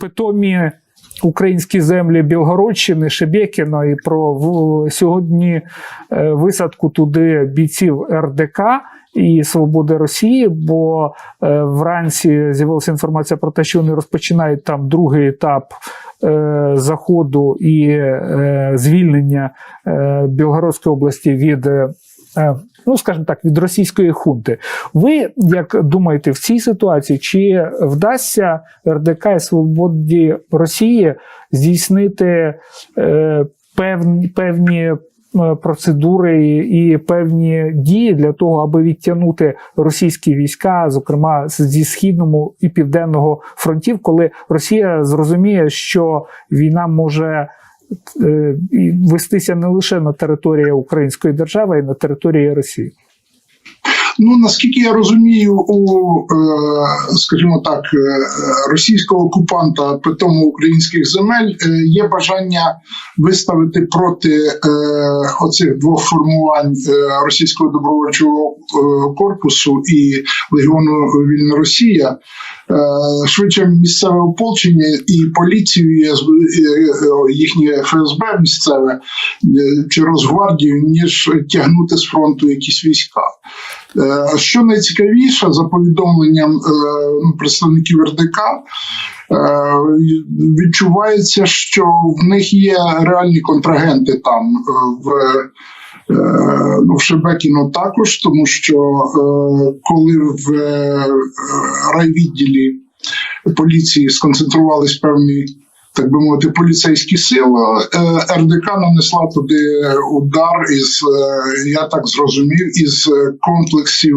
питомі українські землі Білгородщини, Шебекіно і про в, сьогодні е, висадку туди бійців РДК. І свободи Росії, бо е, вранці з'явилася інформація про те, що вони розпочинають там другий етап е, заходу і е, звільнення е, Білгородської області від, е, ну скажімо так, від російської хунти. Ви як думаєте, в цій ситуації чи вдасться РДК і свободі Росії здійснити е, певні певні е, процедури і певні дії для того, аби відтягнути російські війська, зокрема зі східного і південного фронтів, коли Росія зрозуміє, що війна може е, вестися не лише на території Української держави, а й на території Росії. Ну наскільки я розумію, у е, скажімо так, е, російського окупанта питому українських земель е, є бажання виставити проти оцих двох формувань російського добровольчого корпусу і легіону Вільна Росія. Швидше місцеве ополчення і поліцію, і їхнє ФСБ місцеве чи Росгвардію, ніж тягнути з фронту якісь війська. Е, Що найцікавіше, за повідомленням е, представників РДК, е, відчувається, що в них є реальні контрагенти там в. Ну, в Шебекіно також, тому що коли в райвідділі поліції сконцентрувались певні, так би мовити, поліцейські сили, е, РДК нанесла туди удар із, е, я так зрозумів, із е, комплексів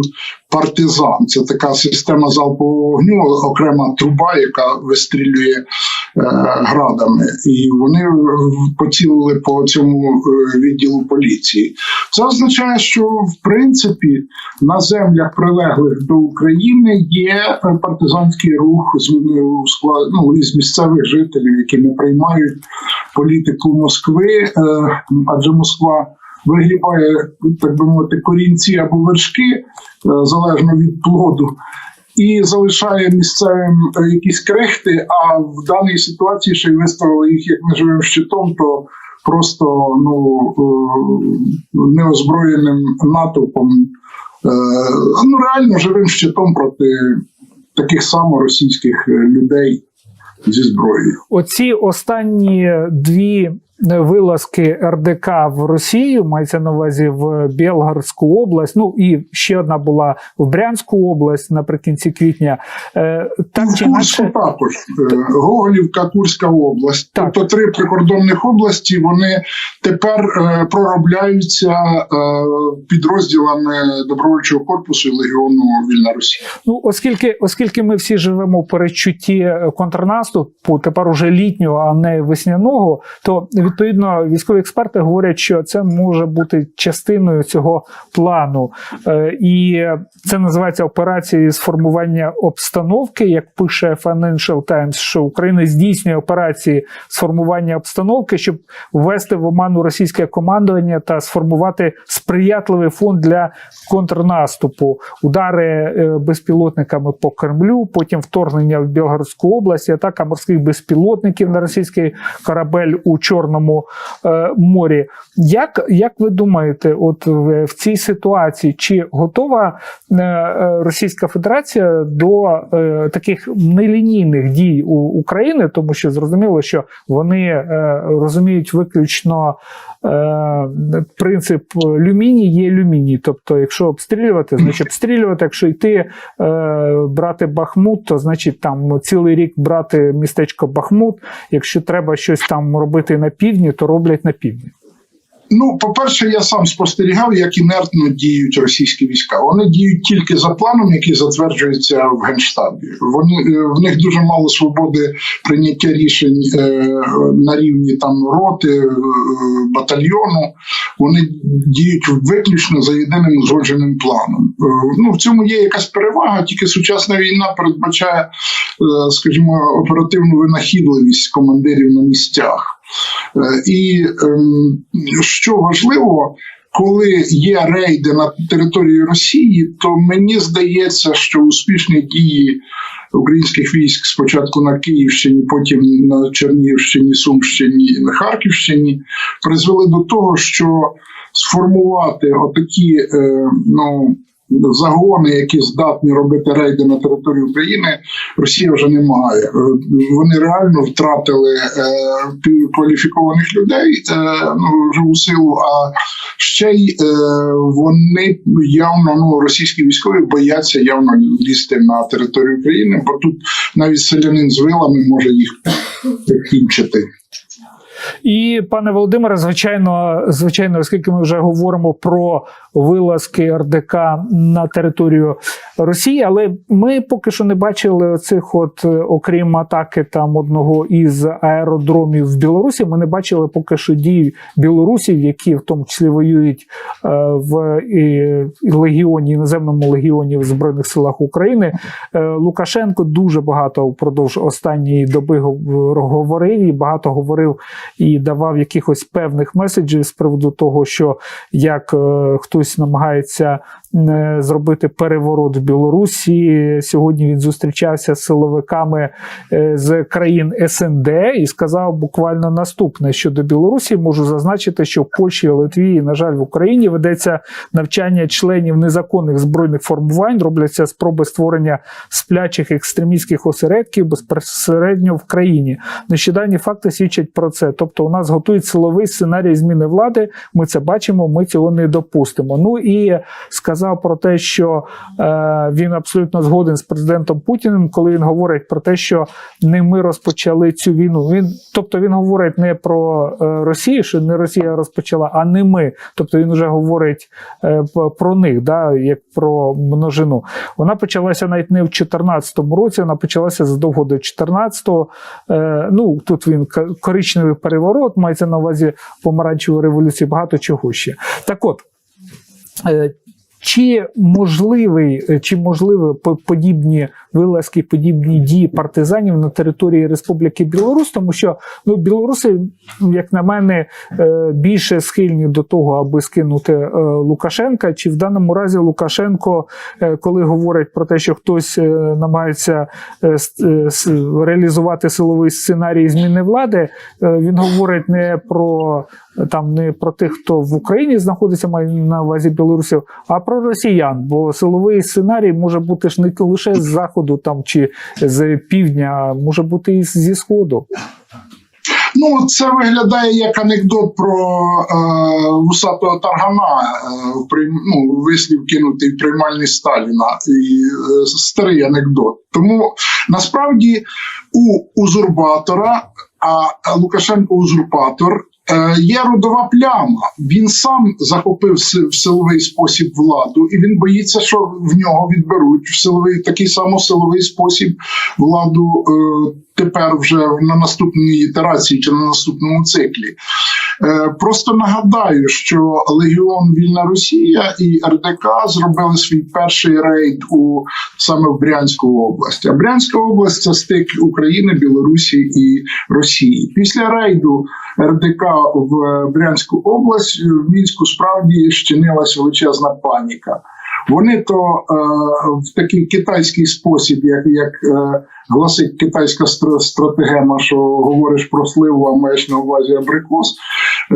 партизан. Це така система залпового вогню, окрема труба, яка вистрілює е, градами, і вони е, поцілили по цьому е, відділу поліції. Це означає, що в принципі на землях прилеглих до України є е, партизанський рух з, ну, із місцевих жителів, які не приймають політику Москви, е, адже Москва вигрібає, так би мовити, корінці або вершки е, залежно від плоду. І залишає місцевим е, якісь крихти, а в даній ситуації ще й виставили їх як неживим щитом, то просто ну, е, неозброєним натовпом, ну реально живим щитом проти таких само російських людей зі зброєю. Оці останні дві вилазки РДК в Росію, мається на увазі в Білгородську область. Ну і ще одна була в Брянську область наприкінці квітня. Е, Так чи інакше, також Е, Гоголівка, Курська область. Так. Тобто три прикордонних області вони тепер е, проробляються підрозділами добровольчого корпусу і легіону Вільна Росія. ну оскільки, оскільки ми всі живемо в передчутті контрнаступу, тепер уже літнього, а не весняного, то відповідно військові експерти говорять, що це може бути частиною цього плану. Е, І це називається операція з формування обстановки, як пише Financial Times, що Україна здійснює операції з формування обстановки, щоб ввести в оману російське командування та сформувати сприятливий фон для контрнаступу, удари е, безпілотниками по Кремлю, потім вторгнення в Білгородську область, атака морських безпілотників на російський корабель у Чорному е, морі. Як, як ви думаєте, от в, в цій ситуації чи готова е, е, Російська Федерація до е, таких нелінійних дій у України, тому що зрозуміло, що вони е, розуміють виключно принцип люміній є люміній. Тобто, якщо обстрілювати, значить обстрілювати. Якщо йти е, брати Бахмут, то значить там цілий рік брати містечко Бахмут. Якщо треба щось там робити на півдні, то роблять на півдні. Ну, по-перше, я сам спостерігав, як інертно діють російські війська. Вони діють тільки за планом, який затверджується в генштабі. Вони е, в них дуже мало свободи прийняття рішень е, на рівні там роти, е, батальйону. Вони діють виключно за єдиним узгодженим планом. Е, ну в цьому є якась перевага, тільки сучасна війна передбачає, е, скажімо, оперативну винахідливість командирів на місцях. Е, І ем, що важливо, коли є рейди на території Росії, то мені здається, що успішні дії українських військ спочатку на Київщині, потім на Чернігівщині, Сумщині і на Харківщині призвели до того, що сформувати отакі е, ну, загони, які здатні робити рейди на території України, Росія вже не має. Е, Вони реально втратили е, кваліфікованих людей е, ну, живу силу, а ще й вони явно ну, російські військові бояться явно лізти на територію України, бо тут навіть селянин з вилами може їх закінчити. І пане Володимире, звичайно, звичайно, оскільки ми вже говоримо про вилазки РДК на територію Росії, але ми поки що не бачили цих, от е, окрім атаки там одного із аеродромів в Білорусі. Ми не бачили поки що дій білорусів, які в тому числі воюють е, в легіоні, іноземному легіоні в збройних силах України. Е, Лукашенко дуже багато впродовж останньої доби говорив і багато говорив і давав якихось певних меседжів з приводу того, що як е, хтось намагається зробити переворот в Білорусі. Сьогодні він зустрічався з силовиками е, з країн СНД і сказав буквально наступне щодо Білорусі. Можу зазначити, що в Польщі, Литві на жаль, в Україні ведеться навчання членів незаконних збройних формувань, робляться спроби створення сплячих екстремістських осередків безпосередньо в країні. Нещодавні факти свідчать про це. Тобто, у нас готують силовий сценарій зміни влади. Ми це бачимо, ми цього не допустимо. Ну і сказав про те, що е, він абсолютно згоден з президентом Путіним, коли він говорить про те, що не ми розпочали цю війну. Він, тобто, він говорить не про е, Росію, що не Росія розпочала, а не ми. Тобто він вже говорить е, про них, да, як про множину. Вона почалася навіть не в 2014 році, вона почалася задовго до 14-го. Е, ну, тут він коричневий переворот, мається на увазі помаранчевої революції, багато чого ще. Так от. Чи можливий, е, чи можливі по- подібні вилазки, подібні дії партизанів на території Республіки Білорусь, тому що ну, білоруси, як на мене, е, більше схильні до того, аби скинути е, Лукашенка. Чи в даному разі Лукашенко, коли говорить про те, що хтось намагається реалізувати силовий сценарій зміни влади, він говорить не про там не про тих, хто в Україні знаходиться, маю на увазі білорусів, а про росіян. Бо силовий сценарій може бути ж не лише з заходу там чи з півдня, а може бути і зі сходу. Ну, це виглядає як анекдот про е, вусатого таргана, е, в ну, вислів кинутий в приймальні Сталіна, і е, старий анекдот. Тому насправді у узурпатора, а Лукашенко узурпатор. Е, Є родова пляма. Він сам захопив в силовий спосіб владу, і він боїться, що в нього відберуть в силовий такий само силовий спосіб владу е, тепер вже на наступній ітерації чи на наступному циклі. Е, Просто нагадаю, що Легіон Вільна Росія і РДК зробили свій перший рейд у саме в Брянську область. А Брянська область це стик України, Білорусі і Росії. Після рейду РДК в Брянську область в мінську справді щинилась величезна паніка. Вони то е, в такий китайський спосіб, як, як е, гласить китайська стра- стратегема, що говориш про сливу, а маєш на увазі абрикос. Е,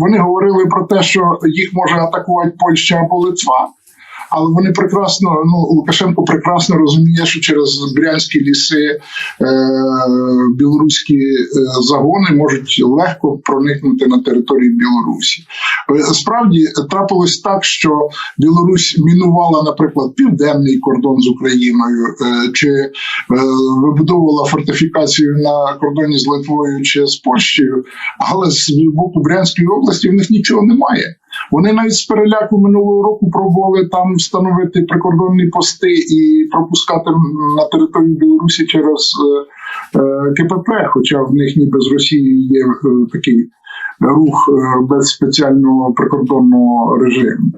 вони говорили про те, що їх може атакувати Польща або Литва. Але вони прекрасно, ну Лукашенко прекрасно розуміє, що через брянські ліси е, білоруські е, загони можуть легко проникнути на територію Білорусі. Е, Справді трапилось так, що Білорусь мінувала, наприклад, південний кордон з Україною, е, чи е, вибудовувала фортифікацію на кордоні з Литвою чи з Польщею, але з боку Брянської області в них нічого немає. Вони навіть з переляку минулого року пробували там встановити прикордонні пости і пропускати на територію Білорусі через е, е, КПП, хоча в них ніби з Росією є е, такий рух без спеціального прикордонного режиму.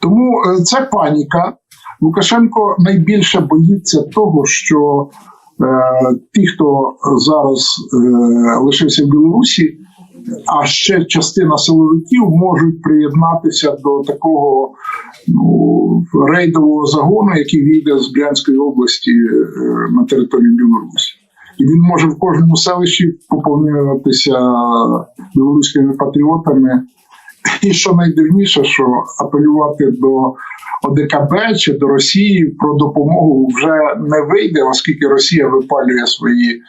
Тому це паніка. Лукашенко найбільше боїться того, що е, ті, хто зараз е, лишився в Білорусі, а ще частина силовиків можуть приєднатися до такого ну, рейдового загону, який війде з Брянської області е, на територію Білорусі. І він може в кожному селищі поповнюватися білоруськими патріотами. І що найдивніше, що апелювати до ОДКБ чи до Росії про допомогу вже не вийде, оскільки Росія випалює свої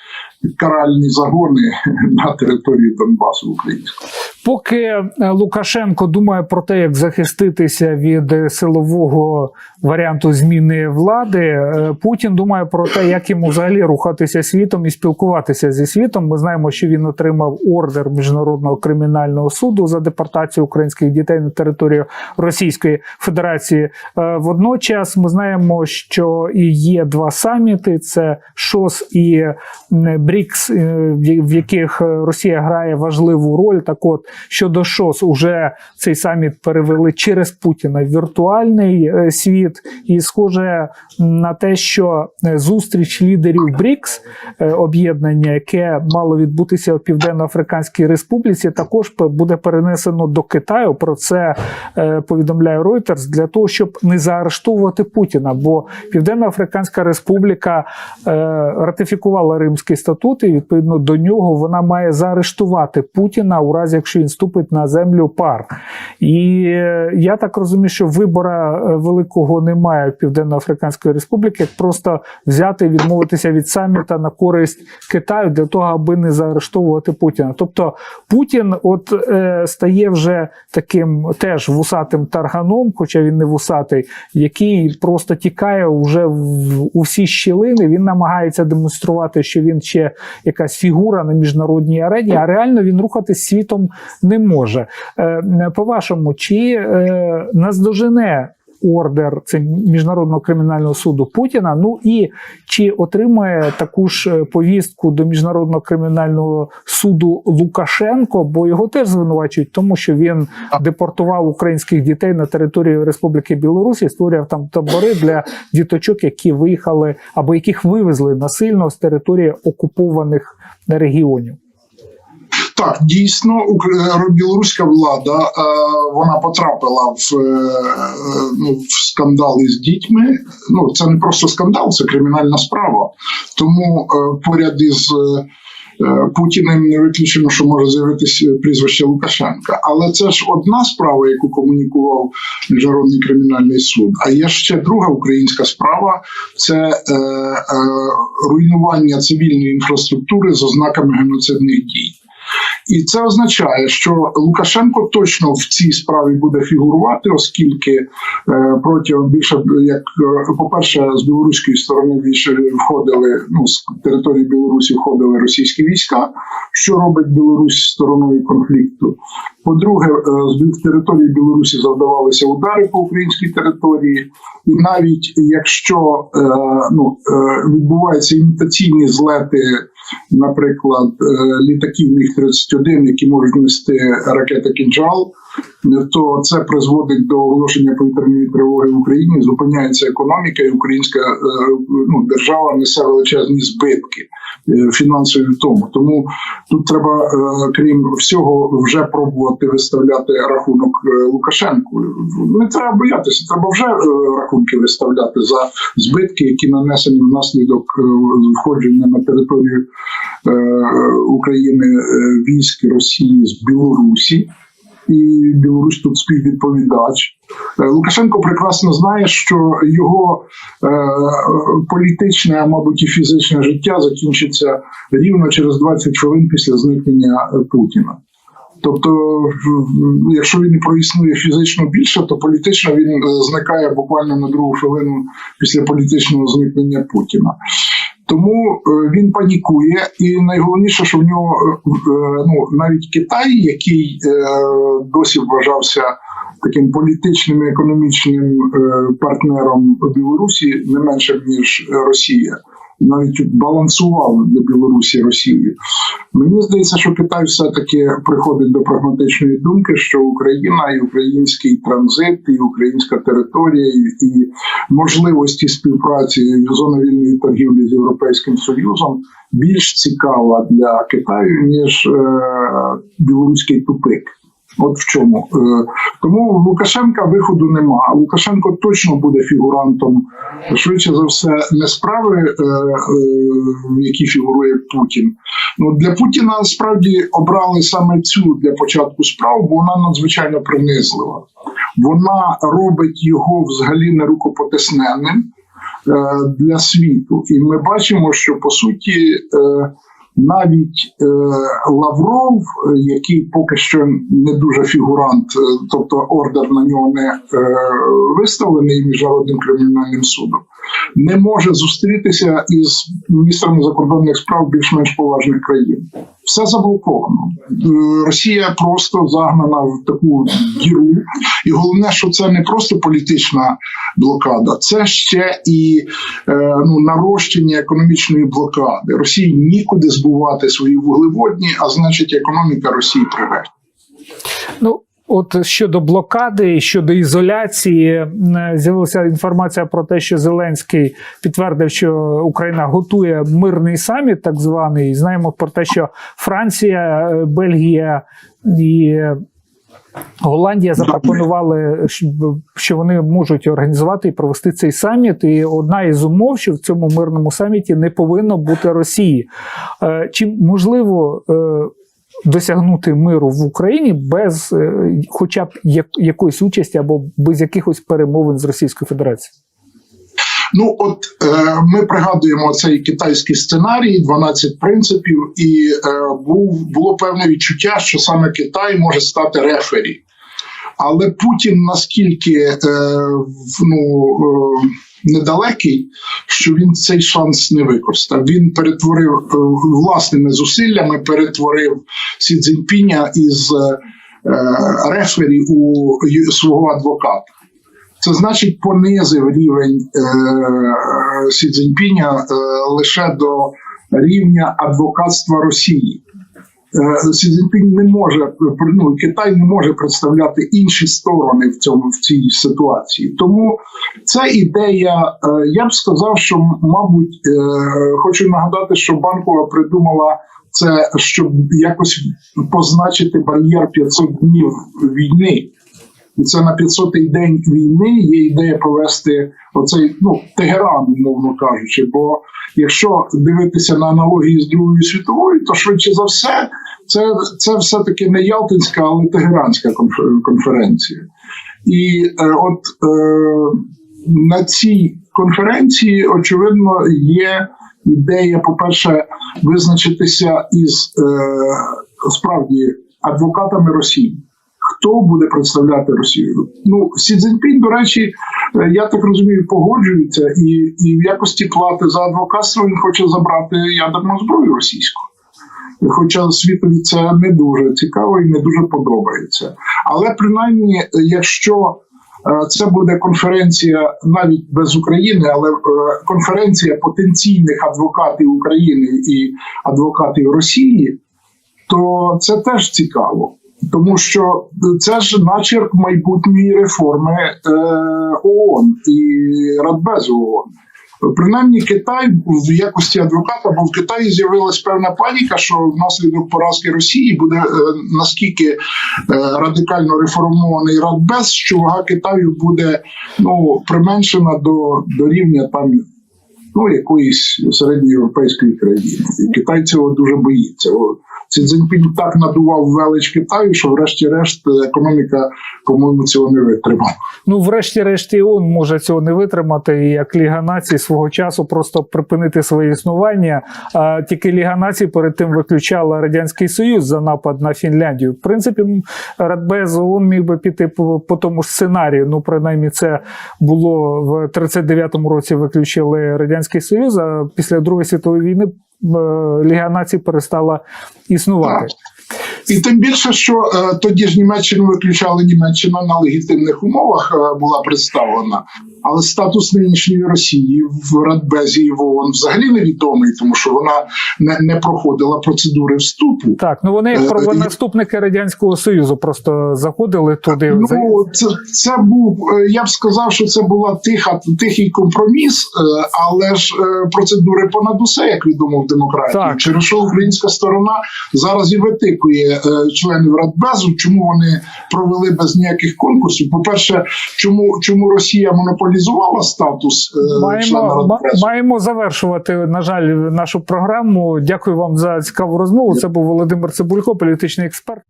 каральні загони на території Донбасу українського. Поки е, Лукашенко думає про те, як захиститися від е, силового варіанту зміни влади, е, Путін думає про те, як йому взагалі рухатися світом і спілкуватися зі світом. Ми знаємо, що він отримав ордер міжнародного кримінального суду за депортацію українських дітей на територію Російської Федерації. Водночас ми знаємо, що і є два саміти: це ШОС і БРІКС, в яких Росія грає важливу роль. Так от щодо ШОС, уже цей саміт перевели через Путіна в віртуальний е, світ, і схоже на те, що е, зустріч лідерів БРІКС е, об'єднання, яке мало відбутися в Південно-Африканській Республіці, також буде перенесено до Китаю. Про це повідомляє Reuters, для того, щоб не заарештовувати Путіна. Бо Південно-Африканська Республіка ратифікувала Римський статут, і відповідно до нього вона має заарештувати Путіна у разі, якщо він ступить на землю пар. І е, я так розумію, що вибора е, великого немає в Південно-Африканської Республіки, як просто взяти і відмовитися від саміта на користь Китаю для того, аби не заарештовувати Путіна. Тобто Путін, от е, стає вже таким теж вусатим тарганом, хоча він не вусатий, який просто тікає вже в у всі щілини. Він намагається демонструвати, що він ще якась фігура на міжнародній арені, а реально він рухатись світом не може. Е, По-вашому, чи е, наздожене ордер це міжнародного кримінального суду Путіна? Ну і чи отримає таку ж е, повістку до міжнародного кримінального суду Лукашенко? Бо його теж звинувачують, тому що він депортував українських дітей на територію Республіки Білорусь і створював там табори для діточок, які виїхали або яких вивезли насильно з території окупованих регіонів. Так, дійсно, ук- білоруська влада е, вона потрапила в, е, ну, в скандал із дітьми. Ну, це не просто скандал, це кримінальна справа. Тому е, поряд із е, Путіним не виключено, що може з'явитися прізвище Лукашенка. Але це ж одна справа, яку комунікував Міжнародний кримінальний суд. А є ще друга українська справа це е, е, руйнування цивільної інфраструктури з ознаками геноцидних дій. І це означає, що Лукашенко точно в цій справі буде фігурувати, оскільки е, протягом більше як е, по-перше, з білоруської сторони більше входили ну з території Білорусі входили російські війська, що робить Білорусь стороною конфлікту. По-друге, е, з території Білорусі завдавалися удари по українській території, і навіть якщо ну, відбуваються імітаційні злети, наприклад, літаків міг 31 які можуть нести ракети кінжал, то це призводить до оголошення повітряної тривоги в Україні. Зупиняється економіка, і українська е, ну, держава несе величезні збитки е, фінансові в тому. Тому тут треба, е, крім всього, вже пробувати виставляти рахунок Лукашенку. Не треба боятися, треба вже рахунки виставляти за збитки, які нанесені внаслідок входження на територію України військ Росії з Білорусі. І Білорусь тут співвідповідач. Е, Лукашенко прекрасно знає, що його е, політичне, а мабуть, і фізичне життя закінчиться рівно через 20 хвилин після зникнення е, Путіна. Тобто, якщо він проіснує фізично більше, то політично він зникає буквально на другу хвилину після політичного зникнення Путіна. Тому е, він панікує, і найголовніше, що в нього е, е, ну навіть Китай, який досі вважався таким політичним і економічним партнером Білорусі, не менше ніж Росія. Навіть балансували для Білорусі Росію. Мені здається, що Китай все-таки приходить до прагматичної думки, що Україна і український транзит, і українська територія, і, і можливості співпраці зони вільної торгівлі з Європейським Союзом більш цікава для Китаю ніж е, білоруський тупик. От в чому Е, тому в Лукашенка виходу нема. Лукашенко точно буде фігурантом швидше за все не справи, е, е, в якій фігурує Путін. Ну для Путіна справді обрали саме цю для початку справ, бо вона надзвичайно принизлива. Вона робить його взагалі нерукопотисненним для світу. І ми бачимо, що по суті. Навіть е, Лавров, який поки що не дуже фігурант, е, тобто ордер на нього не е, виставлений міжнародним кримінальним судом, не може зустрітися із міністрами закордонних справ більш-менш поважних країн. Все заблоковано. Е, Росія просто загнана в таку діру, і головне, що це не просто політична блокада, це ще і е, ну, нарощення економічної блокади. Росії нікуди збувати свої вуглеводні, а значить, економіка Росії приречена. Ну, от щодо блокади, щодо ізоляції, з'явилася інформація про те, що Зеленський підтвердив, що Україна готує мирний саміт, так званий. Знаємо про те, що Франція, е, Бельгія і. Голландія запропонували, що вони можуть організувати і провести цей саміт. І одна із умов, що в цьому мирному саміті не повинно бути Росії. Е, Чи можливо е, досягнути миру в Україні без е, хоча б якоїсь участі або без якихось перемовин з Російською Федерацією? Ну, от е, ми пригадуємо цей китайський сценарій, 12 принципів, і е, був було певне відчуття, що саме Китай може стати рефері. Але Путін наскільки е, ну, е, недалекий, що він цей шанс не використав. Він перетворив е, власними зусиллями, перетворив Сі Цзіньпіня із е, рефері у свого адвоката. Це значить понизив рівень е, Сі Цзіньпіня е, лише до рівня адвокатства Росії. Е, Сі Цзіньпінь не може ну, Китай не може представляти інші сторони в цьому в цій ситуації. Тому ця ідея, е, я б сказав, що мабуть, е, хочу нагадати, що банкова придумала це, щоб якось позначити бар'єр 500 днів війни. І це на 500-й день війни є ідея провести оцей ну Тегеран, умовно кажучи. Бо якщо дивитися на аналогії з Другою світовою, то швидше за все, це, це все-таки не Ялтинська, але Тегеранська конференція. І е, от е, на цій конференції, очевидно, є ідея, по-перше, визначитися із е, справді адвокатами Росії. Хто буде представляти Росію? Ну, Сі Цзіньпінь, до речі, е, я так розумію, погоджується, і, і в якості плати за адвокатство він хоче забрати ядерну зброю російську. Хоча світові це не дуже цікаво і не дуже подобається. Але принаймні, якщо е, це буде конференція навіть без України, але е, конференція потенційних адвокатів України і адвокатів Росії, то це теж цікаво. Тому що це ж начерк майбутньої реформи е, ООН і Радбезу ООН. Принаймні, Китай в якості адвоката, бо в Китаї з'явилась певна паніка, що внаслідок поразки Росії буде е, наскільки е, радикально реформований Радбез, що вага Китаю буде ну, применшена до, до рівня там ну, якоїсь середньоєвропейської країни. І Китай цього дуже боїться. Ци Цзіньпінь так надував велич Китаю, що врешті-решт економіка, по-моєму, цього не витримала. Ну, врешті-решт, і ООН може цього не витримати, і як Ліга націй свого часу просто припинити своє існування. А тільки Ліга націй перед тим виключала Радянський Союз за напад на Фінляндію. В принципі, Радбез ООН міг би піти по, по тому ж сценарію. Ну, принаймні, це було в 39-му році виключили Радянський Союз, а після Другої світової війни е, Ліга націй перестала існувати. І тим більше, що е, тоді ж Німеччину виключали Німеччина на легітимних умовах е, була представлена. Але статус нинішньої Росії в Радбезі і в ООН взагалі невідомий, тому що вона не, не проходила процедури вступу. Так, ну вони Е, як і- правонаступники радянського союзу просто заходили туди. Ну це, це був е, я б сказав, що це була тиха тихий компроміс, е, але ж е, процедури понад усе, як відомо в демократії. Так. Через що українська сторона зараз і витикує е, членів Радбезу, чому вони провели без ніяких конкурсів. По перше, чому чому Росія монополізувала статус маємо, члена Радбезу? маємо завершувати, на жаль, нашу програму. Дякую вам за цікаву розмову. Це був Володимир Цибулько, політичний експерт.